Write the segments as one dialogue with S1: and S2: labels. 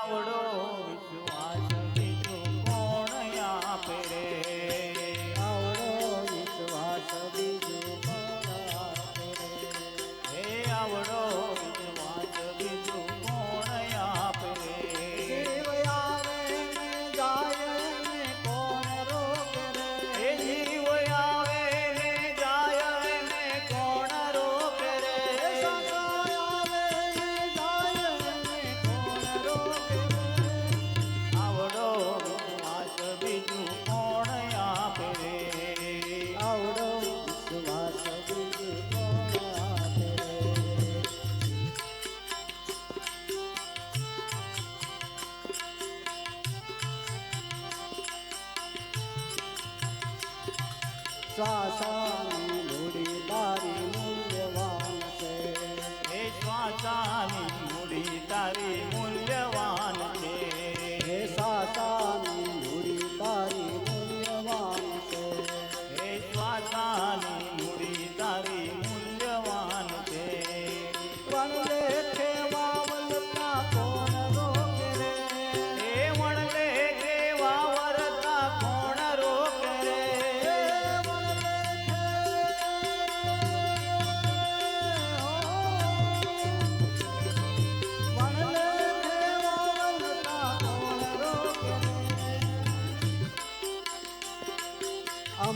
S1: આવડો Là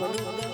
S1: ਮਨੂ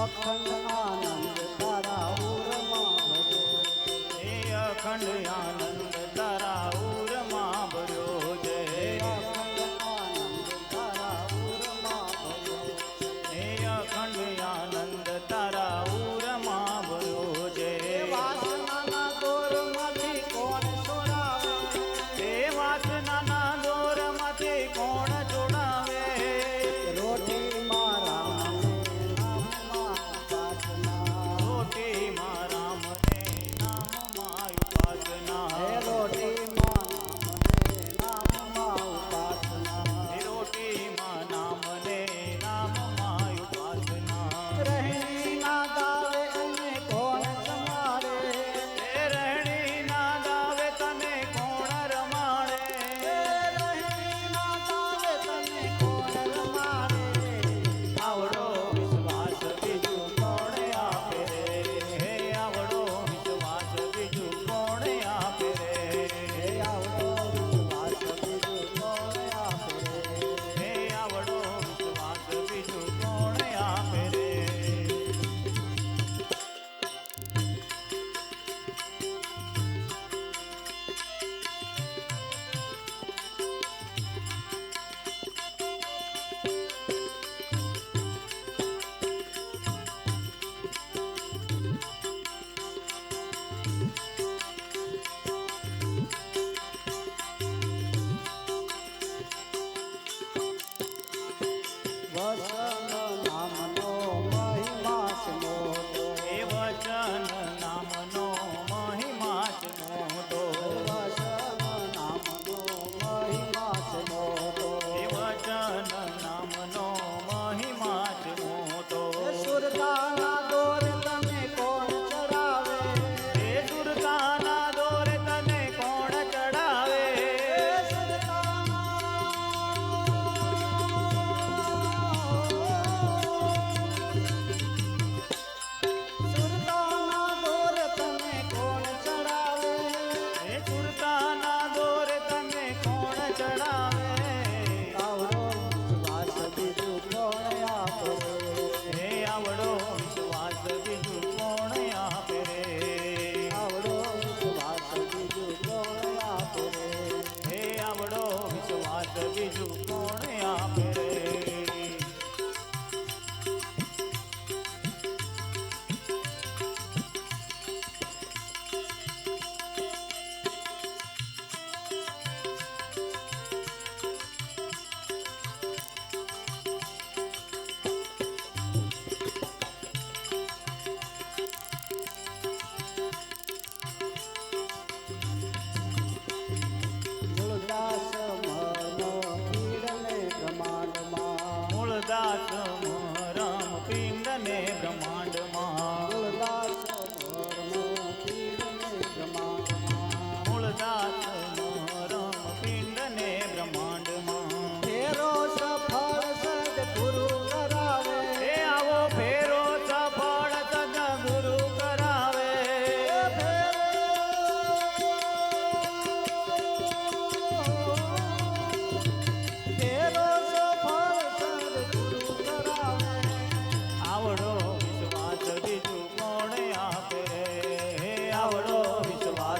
S2: અખંડ આનંદ તારા ઉરમાં ભજો
S1: હે અખંડ આનંદ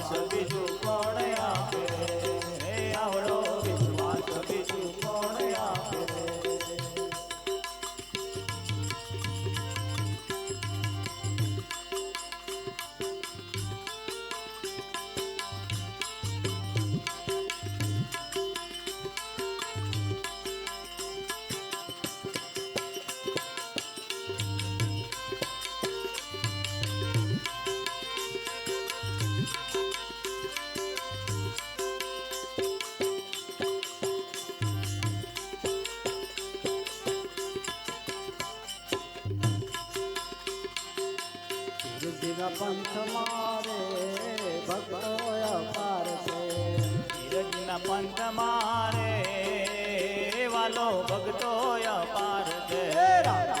S1: 神秘力
S2: શિવ પંથ મારે ભક્તો અપાર છે.
S1: ધીરજના પંથ મારે વાલો ભક્તો અપાર છે. રાધા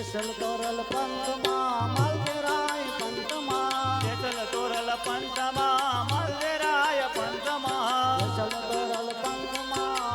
S2: બેસલ તોરલ
S1: પંખમાં